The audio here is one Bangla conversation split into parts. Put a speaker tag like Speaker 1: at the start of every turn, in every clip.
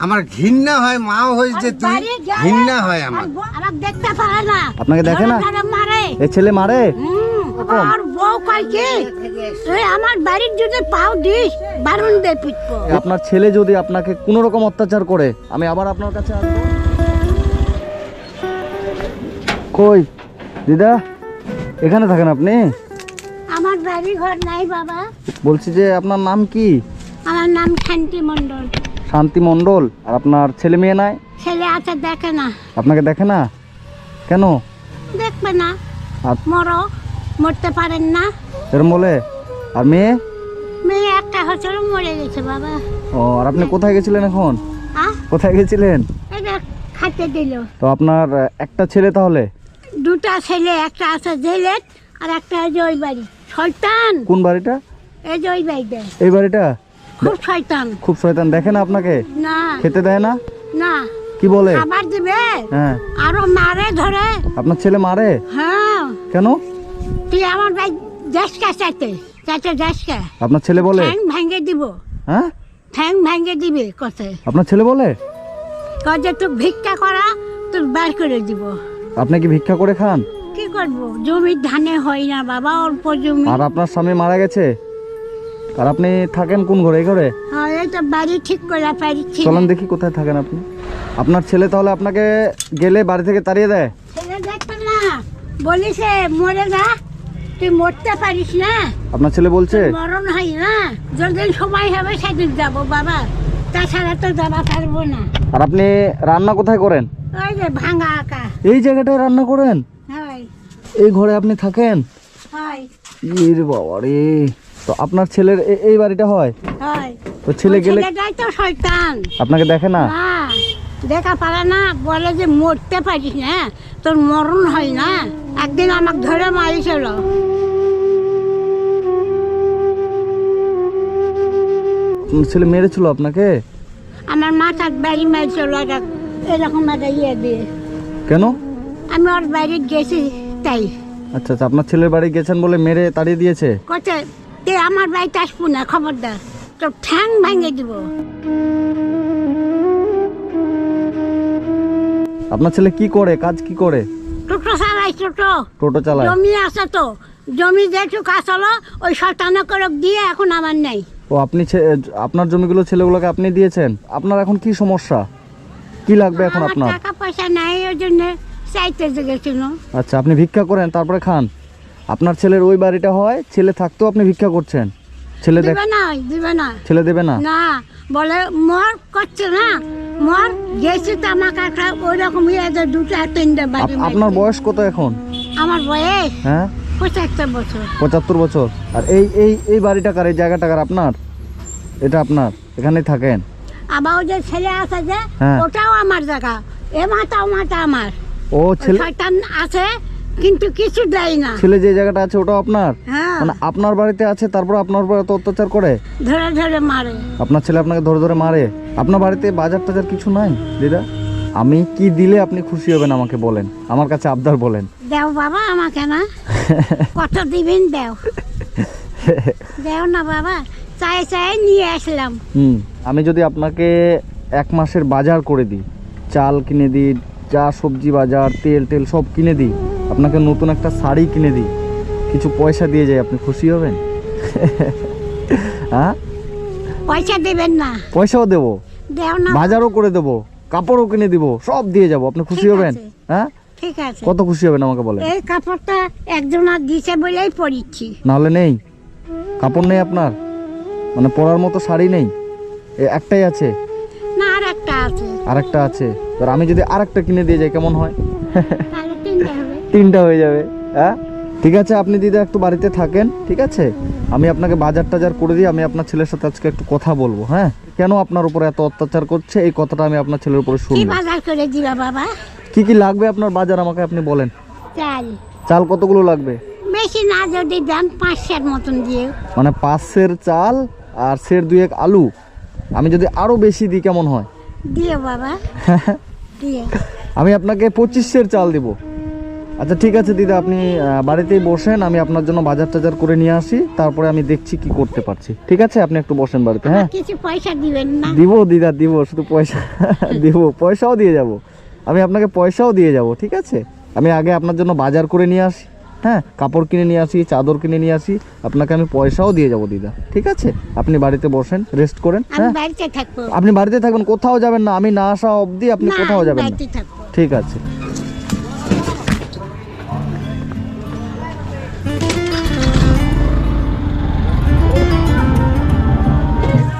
Speaker 1: আমার ঘৃণা হয় মা হয়েছে তুই ঘৃণা হয় আমার।
Speaker 2: আর দেখতে পারে না।
Speaker 3: আপনাকে দেখে না?
Speaker 2: মারে।
Speaker 3: এ ছেলে মারে?
Speaker 2: আর বউ কয় কি? তুই আমার বাড়ির যদি পাও দিস বারণ দে পিটবো
Speaker 3: আপনার ছেলে যদি আপনাকে কোনো রকম অত্যাচার করে আমি আবার আপনার কাছে আসব। কই? দিদা এখানে থাকেন আপনি?
Speaker 2: আমার বাড়ি ঘর নাই বাবা।
Speaker 3: বলছি যে আপনার নাম কি?
Speaker 2: আমার নাম শান্তি মণ্ডল।
Speaker 3: শান্তি মণ্ডল আর আপনার ছেলে মেয়ে নাই?
Speaker 2: ছেলে আছে দেখে না।
Speaker 3: আপনাকে দেখে না? কেন?
Speaker 2: দেখবে না।
Speaker 3: আর
Speaker 2: মরো মরতে পারেন না।
Speaker 3: এরম বলে আর মেয়ে?
Speaker 2: মেয়ে একটা হচ্ছিল মরে গেছে বাবা।
Speaker 3: ও আর আপনি কোথায় গেছিলেন এখন? কোথায় গেছিলেন?
Speaker 2: খাইতে দিল।
Speaker 3: তো আপনার একটা ছেলে তাহলে?
Speaker 2: দুটা ছেলে একটা আছে জেলেট আর একটা ওই বাড়ি। শয়তান!
Speaker 3: কোন বাড়িটা?
Speaker 2: এই যে ওই বাড়িতে।
Speaker 3: এই বাড়িটা?
Speaker 2: খুব শয়তান।
Speaker 3: খুব শয়তান। দেখে না আপনাকে?
Speaker 2: না।
Speaker 3: খেতে দেয় না?
Speaker 2: না।
Speaker 3: কি বলে?
Speaker 2: খাবার দিবে।
Speaker 3: হ্যাঁ।
Speaker 2: আরও মারে ধরে।
Speaker 3: আপনার ছেলে মারে?
Speaker 2: হ্যাঁ।
Speaker 3: কেন?
Speaker 2: তুই আমার ভাই দেশকা চাইতে। চাইতে দেশকা।
Speaker 3: আপনার ছেলে বলে?
Speaker 2: ঠ্যাং ভেঙে দিব।
Speaker 3: হ্যাঁ?
Speaker 2: ঠ্যাং ভেঙে দিবে কথা
Speaker 3: আপনার ছেলে বলে?
Speaker 2: কয় যে তুই ভিক্ষা করা তুই বার করে দিব।
Speaker 3: আপনি কি ভিক্ষা করে খান?
Speaker 2: কি করব? জমির ধানে হয় না বাবা অল্প জমি।
Speaker 3: আর আপনার স্বামী মারা গেছে? আর আপনি থাকেন কোন ঘরে এই ঘরে?
Speaker 2: হ্যাঁ এই তো বাড়ি ঠিক করে পারিছি
Speaker 3: চলেন দেখি কোথায় থাকেন আপনি। আপনার ছেলে তাহলে আপনাকে গেলে বাড়ি থেকে তাড়িয়ে দেয়?
Speaker 2: ছেলে না বলিছে মরে যা তুই মরতে পারিস না।
Speaker 3: আপনার ছেলে বলছে?
Speaker 2: মরণ হয় না যতদিন সময় হবে সেদিন যাব বাবা। তাছাড়া তো যাবা পারব না।
Speaker 3: আর আপনি রান্না কোথায় করেন?
Speaker 2: ওই যে ভাঙা আঁকা।
Speaker 3: এই জায়গাটায় রান্না করেন? এই ঘরে আপনি থাকেন?
Speaker 2: হয়।
Speaker 3: ইর বাবা রে তো আপনার ছেলের এই বাড়িটা হয়?
Speaker 2: হয়।
Speaker 3: তো ছেলে গেলে
Speaker 2: ছেলেটাই তো শয়তান।
Speaker 3: আপনাকে দেখে না?
Speaker 2: দেখা পারে না বলে যে মরতে পারিস না তোর মরণ হয় না। একদিন আমাকে ধরে মারিছিল
Speaker 3: ছেলে মেরেছিল আপনাকে?
Speaker 2: আমার মা মাথার বাড়ি মারিছিল এরকম একটা ইয়ে দিয়ে।
Speaker 3: কেন?
Speaker 2: আমি ওর বাড়ি গেছি তাই।
Speaker 3: আচ্ছা আচ্ছা আপনার ছেলের বাড়ি গেছেন বলে মেরে তাড়িয়ে দিয়েছে?
Speaker 2: কতে তে আমার বাড়িতে আসব না খবরদার তো ঠ্যাং ভেঙে দিব।
Speaker 3: আপনার ছেলে কি করে? কাজ কি করে?
Speaker 2: টোটো চালাই টোটো।
Speaker 3: টোটো চালায়?
Speaker 2: জমি আছে তো। জমি যেটুকু আসলো ওই শতানা করে দিয়ে এখন আমার নেই।
Speaker 3: ও আপনি ছে- আপনার জমিগুলো ছেলেগুলোকে আপনি দিয়েছেন? আপনার এখন কি সমস্যা? কি লাগবে এখন
Speaker 2: আমার
Speaker 3: আপনার?
Speaker 2: টাকা পয়সা নাই ওই জন্য চাইতে গেছিল।
Speaker 3: আচ্ছা আপনি ভিক্ষা করেন তারপরে খান? আপনার ছেলের ওই বাড়িটা হয় ছেলে থাকতেও আপনি ভিক্ষা করছেন। ছেলে
Speaker 2: দিবে না দিবে না।
Speaker 3: ছেলে দেবে না?
Speaker 2: না বলে মর করছে না মর গেছি তো আমাকে একটা ওই রকম ইয়ে দুটা তিনটা বাড়ি
Speaker 3: আপনার বয়স কত এখন?
Speaker 2: আমার বয়স
Speaker 3: হ্যাঁ?
Speaker 2: পঁচাত্তর বছর।
Speaker 3: পঁচাত্তর বছর। আর এই এই এই বাড়িটা কার এই জায়গাটা কার আপনার? এটা আপনার এখানেই থাকেন।
Speaker 2: আবার ওই যে ছেলে আছে যে
Speaker 3: হ্যাঁ।
Speaker 2: ওটাও আমার জায়গা এ মাথা ও মাথা আমার।
Speaker 3: ও ছেলে
Speaker 2: আছে কিন্তু কিছু দেয় না।
Speaker 3: ছেলে যে জায়গাটা আছে ওটাও আপনার?
Speaker 2: হ্যাঁ।
Speaker 3: মানে আপনার বাড়িতে আছে তারপর আপনার উপর এত অত্যাচার করে?
Speaker 2: ধরে ধরে মারে।
Speaker 3: আপনার ছেলে আপনাকে ধরে ধরে মারে? আপনার বাড়িতে বাজার টাজার কিছু নাই দিদা? আমি কি দিলে আপনি খুশি হবেন আমাকে বলেন? আমার কাছে আবদার বলেন।
Speaker 2: দেও বাবা আমাকে না। কত দিবেন দেও। দেও না বাবা চাই চাই নিয়ে আসলাম।
Speaker 3: হুম আমি যদি আপনাকে এক মাসের বাজার করে দিই চাল কিনে দিই যা সবজি বাজার তেল টেল সব কিনে দিই আপনাকে নতুন একটা শাড়ি কিনে দিই। কিছু পয়সা দিয়ে যাই আপনি খুশি হবেন? হ্যাঁ?
Speaker 2: পয়সা দিবেন না।
Speaker 3: পয়সাও দেবো। বাজারও করে দেবো কাপড়ও কিনে দিব সব দিয়ে যাব আপনি খুশি হবেন? হ্যাঁ?
Speaker 2: ঠিক আছে।
Speaker 3: কত খুশি হবেন আমাকে বলেন?
Speaker 2: এই কাপড়টা একজনের দিছে বলেই পরিচ্ছি।
Speaker 3: নাহলে নেই। কাপড় নেই আপনার? মানে পরার মতো শাড়ি নেই? একটাই আছে?
Speaker 2: না আর একটা আছে।
Speaker 3: আরেকটা আছে। এবার আমি যদি আরেকটা কিনে দিয়ে যাই কেমন হয়?
Speaker 2: তিনটে
Speaker 3: হয়ে যাবে হ্যাঁ? ঠিক আছে আপনি দিদা একটু বাড়িতে থাকেন ঠিক আছে? আমি আপনাকে বাজার টাজার করে দিই আমি আপনার ছেলের সাথে আজকে একটু কথা বলব হ্যাঁ? কেন আপনার উপরে এত অত্যাচার করছে? এই কথাটা আমি আপনার ছেলের উপরে
Speaker 2: কি
Speaker 3: শুনব
Speaker 2: বাজার করে দিবা বাবা?
Speaker 3: কি কি লাগবে আপনার বাজার আমাকে আপনি বলেন।
Speaker 2: চাল।
Speaker 3: চাল কতগুলো লাগবে?
Speaker 2: বেশি না যদি দেন পাঁচশোর মতন দিয়ে।
Speaker 3: মানে পাঁচ সের চাল আর সের দুই এক আলু। আমি যদি আরও বেশি দিই কেমন হয়?
Speaker 2: দিও বাবা। দিয়ে।
Speaker 3: আমি আপনাকে পঁচিশ সের চাল দিব। আচ্ছা ঠিক আছে দিদা আপনি বাড়িতেই বসেন আমি আপনার জন্য বাজার টাজার করে নিয়ে আসি তারপরে আমি দেখছি কি করতে পারছি। ঠিক আছে? আপনি একটু বসেন বাড়িতে হ্যাঁ?
Speaker 2: কিছু পয়সা দিবেন না।
Speaker 3: দিব দিদা দিব শুধু পয়সা দিব পয়সাও দিয়ে যাব। আমি আপনাকে পয়সাও দিয়ে যাব ঠিক আছে? আমি আগে আপনার জন্য বাজার করে নিয়ে আসি হ্যাঁ? কাপড় কিনে নিয়ে আসি চাদর কিনে নিয়ে আসি আপনাকে আমি পয়সাও দিয়ে যাব দিদা ঠিক আছে? আপনি বাড়িতে বসেন রেস্ট করেন হ্যাঁ? আপনি বাড়িতে থাকবেন কোথাও যাবেন না আমি না আসা অবধি আপনি কোথাও যাবেন না। ঠিক আছে।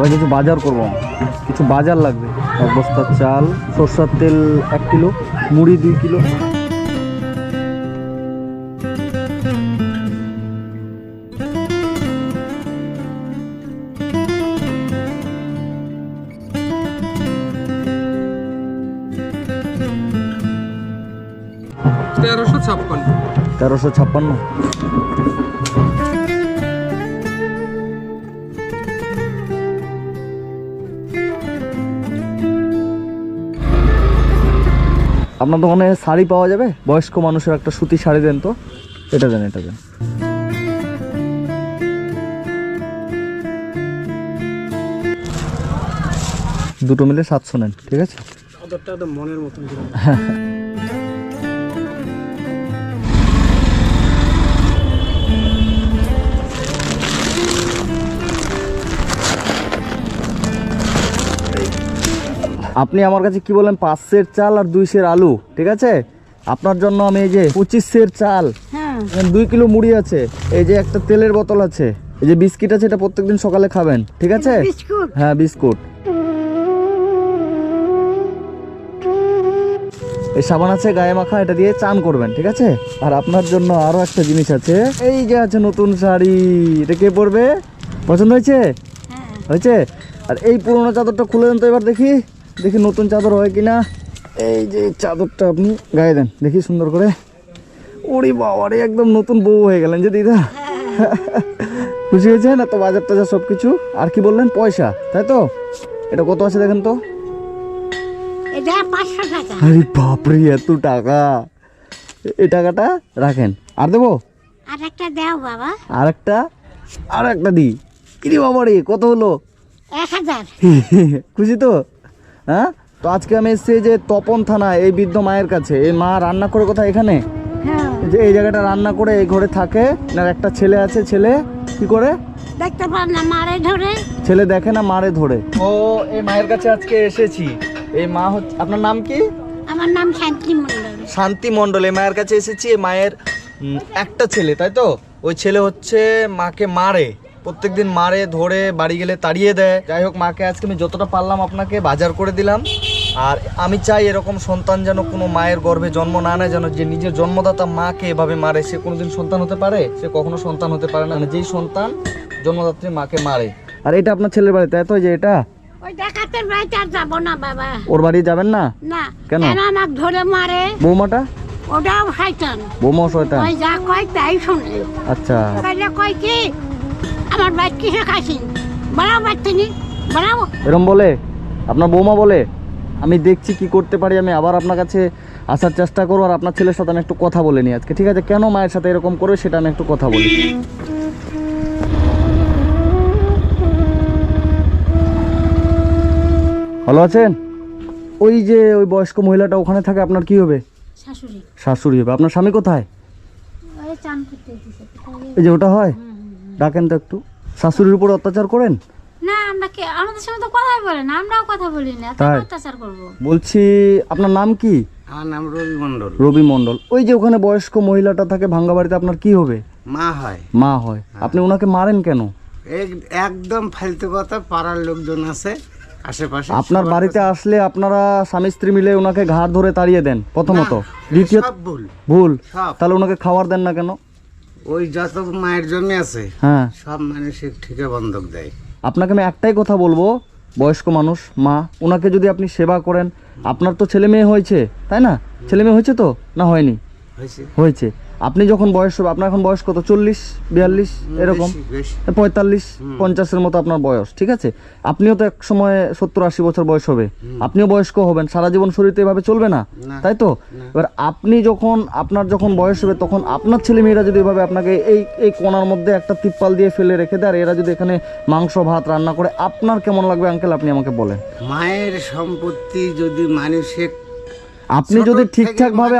Speaker 3: আবার কিছু বাজার করব। কিছু বাজার লাগবে। এক বস্তা চাল সরষার তেল এক কিলো মুড়ি দুই কিলো।
Speaker 4: তেরোশো ছাপ্পান্ন।
Speaker 3: তেরোশো ছাপ্পান্ন। আপনার দোকানে শাড়ি পাওয়া যাবে? বয়স্ক মানুষের একটা সুতি শাড়ি দেন তো। এটা দেন এটা দেন। দুটো মিলে সাতশো নেন ঠিক আছে?
Speaker 4: মনের মতন ছিল
Speaker 3: আপনি আমার কাছে কি বলেন পাঁচ সের চাল আর দুই সের আলু ঠিক আছে? আপনার জন্য আমি এই যে পঁচিশ সের চাল
Speaker 2: হ্যাঁ।
Speaker 3: দুই কিলো মুড়ি আছে এই যে একটা তেলের বোতল আছে এই যে বিস্কিট আছে এটা প্রত্যেকদিন সকালে খাবেন ঠিক আছে? হ্যাঁ বিস্কুট। এই সাবান আছে গায়ে মাখা এটা দিয়ে চান করবেন ঠিক আছে? আর আপনার জন্য আরও একটা জিনিস আছে এই যে আছে নতুন শাড়ি এটা কে পরবে? পছন্দ হয়েছে?
Speaker 2: হ্যাঁ।
Speaker 3: হয়েছে? আর এই পুরোনো চাদরটা খুলে দেন তো এবার দেখি। দেখি নতুন চাদর হয় কিনা। এই যে চাদরটা আপনি গায়ে দেন দেখি সুন্দর করে। ওরে বাবারে একদম নতুন বউ হয়ে গেলেন যে দিদা। খুশি হয়েছে না তো বাজার টাজার সব কিছু আর কি বললেন? পয়সা তাই তো? এটা কত আছে দেখেন তো?
Speaker 2: এটা
Speaker 3: আরে বাপরে এত টাকা। এই টাকাটা রাখেন। আর দেবো?
Speaker 2: আর একটা দাও বাবা।
Speaker 3: আর একটা? আর একটা দিই। বাবারে কত হলো?
Speaker 2: এক হাজার।
Speaker 3: খুশি তো? হ্যাঁ? তো আজকে আমি এসেছি যে তপন থানা এই বৃদ্ধ মায়ের কাছে। এই মা রান্না করে কোথায় এখানে?
Speaker 2: হ্যাঁ।
Speaker 3: যে এই জায়গাটা রান্না করে এই ঘরে থাকে। না একটা ছেলে আছে ছেলে। কি করে?
Speaker 2: দেখতে পার না মারে ধরে।
Speaker 3: ছেলে দেখে না মারে ধরে। ও এই মায়ের কাছে আজকে এসেছি। এই মা হচ্ছে আপনার নাম কি?
Speaker 2: আমার নাম শান্তি মন্ডল
Speaker 3: শান্তি মণ্ডল এই মায়ের কাছে এসেছি। এই মায়ের একটা ছেলে তাই তো? ওই ছেলে হচ্ছে মাকে মারে। প্রত্যেকদিন মারে ধরে বাড়ি গেলে তাড়িয়ে দেয়। যাই হোক মাকে আজকে আমি যতটা পারলাম আপনাকে বাজার করে দিলাম। আর আমি চাই এরকম সন্তান যেন কোনো মায়ের গর্ভে জন্ম না নেয় যেন যে নিজের জন্মদাতা মাকে এভাবে মারে সে কোনোদিন সন্তান হতে পারে? সে কখনো সন্তান হতে পারে না। মানে যেই সন্তান জন্মদাত্রী মাকে মারে। আর এটা আপনার ছেলের বাড়ি তাই তো যে এটা?
Speaker 2: ওই ডাকাতের বাড়িতে আর যাব না বাবা।
Speaker 3: ওর বাড়ি যাবেন না?
Speaker 2: না।
Speaker 3: কেন?
Speaker 2: আমাকে ধরে মারে?
Speaker 3: বৌমাটা?
Speaker 2: ওটাও শয়তান।
Speaker 3: বৌমা শয়তান।
Speaker 2: ওই যা কয় তাই শুনলে
Speaker 3: আচ্ছা।
Speaker 2: তাইলে কয় কি? আমার বাইক কিসে খাসিন বাড়াও বাচ্চানি বাড়াও
Speaker 3: এরম বলে? আপনার বৌমা বলে? আমি দেখছি কি করতে পারি আমি আবার আপনার কাছে আসার চেষ্টা করব আর আপনার ছেলের সাথে আমি একটু কথা বলে নিই আজকে। ঠিক আছে কেন মায়ের সাথে এরকম করে সেটা আমি একটু কথা বলি। ভালো আছেন? ওই যে ওই বয়স্ক মহিলাটা ওখানে থাকে আপনার কি হবে?
Speaker 2: শাশুড়ি।
Speaker 3: শাশুড়ি হবে। আপনার স্বামী কোথায়?
Speaker 2: ওই
Speaker 3: যে ওটা হয়? ডাকেন তো একটু। শাশুড়ির উপর অত্যাচার করেন?
Speaker 5: না আমরা কে আমাদের সঙ্গে তো কথাই বলে না আমরাও কথা বলি না।
Speaker 3: তাই?
Speaker 5: তাই? অত্যাচার করব।
Speaker 3: বলছি আপনার নাম কি?
Speaker 1: আমার নাম রবি মন্ডল
Speaker 3: রবি মণ্ডল। ওই যে ওখানে বয়স্ক মহিলাটা থাকে ভাঙ্গা বাড়িতে আপনার কি হবে?
Speaker 1: মা হয়।
Speaker 3: মা হয়। আপনি ওনাকে মারেন কেন?
Speaker 1: এক- একদম ফালতু কথা পাড়ার লোকজন আছে আশেপাশে
Speaker 3: আপনার
Speaker 1: সবার
Speaker 3: বাড়িতে আসলে আপনারা স্বামী স্ত্রী মিলে ওনাকে ঘাড় ধরে তাড়িয়ে দেন প্রথমত।
Speaker 1: সব ভুল।
Speaker 3: ভুল?
Speaker 1: সব।
Speaker 3: তাহলে ওনাকে খাবার দেন না কেন?
Speaker 1: ওই যত মায়ের জমি আছে
Speaker 3: হ্যাঁ।
Speaker 1: সব মানুষের ঠিকে বন্ধক দেয়।
Speaker 3: আপনাকে আমি একটাই কথা বলব বয়স্ক মানুষ মা ওনাকে যদি আপনি সেবা করেন আপনার তো ছেলে মেয়ে হয়েছে তাই না? ছেলে মেয়ে হয়েছে তো? না হয়নি?
Speaker 1: হয়েছে।
Speaker 3: হয়েছে। আপনি যখন বয়স হবে আপনার এখন বয়স কত? চল্লিশ বিয়াল্লিশ এরকম। পঁয়তাল্লিশ পঞ্চাশের মতো আপনার বয়স ঠিক আছে? আপনিও তো এক সময় সত্তর আশি বছর বয়স হবে। আপনিও বয়স্ক হবেন সারা জীবন শরীর তো এভাবে চলবে না। তাই তো? এবার আপনি যখন আপনার যখন বয়স হবে তখন আপনার ছেলে মেয়েরা যদি এভাবে আপনাকে এই এই কোণার মধ্যে একটা তিপ্পাল দিয়ে ফেলে রেখে দেয় আর এরা যদি এখানে মাংস ভাত রান্না করে আপনার কেমন লাগবে আঙ্কেল আপনি আমাকে বলেন?
Speaker 1: মায়ের সম্পত্তি যদি মানুষে
Speaker 3: আপনি যদি ঠিকঠাক ভাবে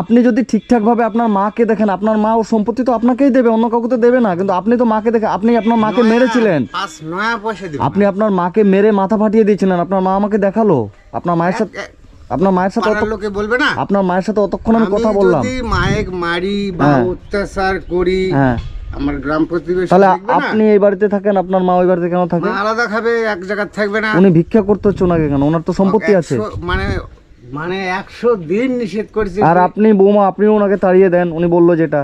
Speaker 3: আপনি যদি ঠিকঠাক ভাবে আপনার মাকে দেখেন আপনার মা ও সম্পত্তি তো আপনাকেই দেবে অন্য কাউকে তো দেবে না। কিন্তু আপনি তো মাকে দেখে আপনি আপনার মাকে মেরেছিলেন। আপনি আপনার মাকে মেরে মাথা ফাটিয়ে দিয়েছিলেন। আপনার মা আমাকে দেখাল। আপনার মায়ের সাথে আপনার মায়ের সাথে
Speaker 1: লোকে বলবে না?
Speaker 3: আপনার মায়ের সাথে অতক্ষণ আমি কথা বললাম।
Speaker 1: মায়ের মারি বা
Speaker 3: হ্যাঁ।
Speaker 1: অত্যাচার করি
Speaker 3: হ্যাঁ।
Speaker 1: আমার গ্রাম প্রতিবেশী
Speaker 3: তাহলে আপনি এই বাড়িতে থাকেন আপনার মা ওই বাড়িতে কেন থাকে?
Speaker 1: আলাদা খাবে এক জায়গায় থাকবে না।
Speaker 3: উনি ভিক্ষা করতে হচ্ছে ওনাকে কেন? ওনার তো সম্পত্তি আছে।
Speaker 1: মানে মানে একশো দিন নিষেধ করছে
Speaker 3: আর আপনি বৌমা আপনিও ওনাকে তাড়িয়ে দেন উনি বলল যেটা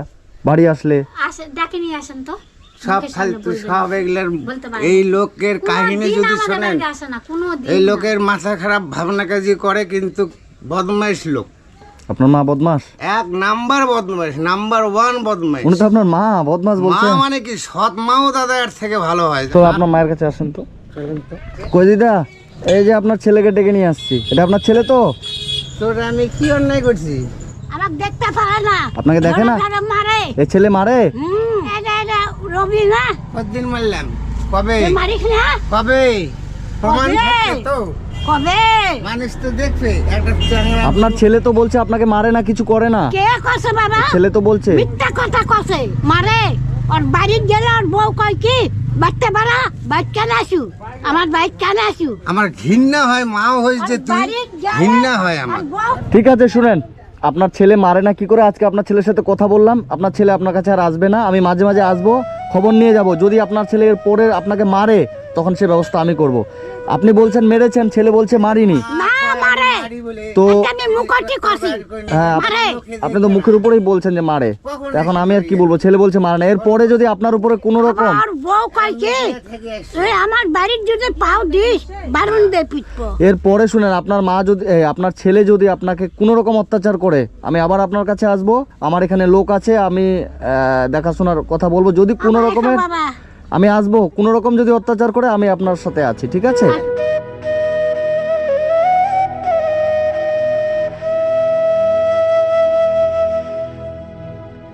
Speaker 3: বাড়ি আসলে।
Speaker 5: আসে ডাকে নিয়ে আসেন তো।
Speaker 1: সব ফালতু সব এগুলার এই লোকের কাহিনী যদি শোনেন এই লোকের মাথা খারাপ ভাবনা কাজী করে কিন্তু বদমাইশ লোক।
Speaker 3: আপনার মা বদমাস?
Speaker 1: এক নাম্বার বদমাইশ নাম্বার ওয়ান বদমাইশ।
Speaker 3: উনি তো আপনার মা বদমাস
Speaker 1: মা মানে কি সৎ মাও দাদা এর থেকে ভালো হয়
Speaker 3: তো আপনার মায়ের কাছে আসেন তো। কই দিদা এই যে আপনার ছেলেকে ডেকে নিয়ে আসছি। এটা আপনার ছেলে তো?
Speaker 1: তোর আমি কি অন্যায় করছি?
Speaker 2: দেখতে পারে না।
Speaker 3: আপনাকে দেখে না?
Speaker 2: মারে।
Speaker 3: এই ছেলে মারে?
Speaker 2: রবি না?
Speaker 1: কতদিন মারলাম? কবে?
Speaker 2: তুই মারিস না
Speaker 1: কবে? প্রমাণ? তো।
Speaker 2: কবে?
Speaker 1: মানুষ তো দেখবে একটা
Speaker 3: আপনার ছেলে তো বলছে আপনাকে মারে না কিছু করে না।
Speaker 2: কে কছে বাবা?
Speaker 3: ছেলে তো বলছে।
Speaker 2: মিথ্যা কথা কছে মারে। ওর বাড়ির গেলে ওর বউ কয় কি? বাচ্চা বাড়া বাইক কেন আসু? আমার বাইক কেন আসু?
Speaker 1: আমার ঘৃণা হয় মাও হয়েছে তুই। ঘৃণা হয় আমার।
Speaker 3: ঠিক আছে শুনেন। আপনার ছেলে মারে না কি করে? আজকে আপনার ছেলের সাথে কথা বললাম। আপনার ছেলে আপনার কাছে আর আসবে না। আমি মাঝে মাঝে আসব খবর নিয়ে যাব। যদি আপনার ছেলে এর পরে আপনাকে মারে তখন সে ব্যবস্থা আমি করব। আপনি বলছেন মেরেছেন ছেলে বলছে মারিনি। তো হ্যাঁ আপনি তো মুখের উপরেই বলছেন যে মারে। এখন আমি আর কি বলব? ছেলে বলছে মারে না। এরপরে যদি আপনার উপরে কোনো রকম
Speaker 2: আর বউ কয় কি? তুই আমার বাড়ির যদি পাও দিস বারুন দে পিটবো।
Speaker 3: এরপরে শুনেন আপনার মা যদি আপনার ছেলে যদি আপনাকে কোনো রকম অত্যাচার করে আমি আবার আপনার কাছে আসব। আমার এখানে লোক আছে আমি দেখাশোনার কথা বলব। যদি কোনো রকমের আমি আসব। কোনো রকম যদি অত্যাচার করে আমি আপনার সাথে আছি ঠিক আছে?
Speaker 2: আর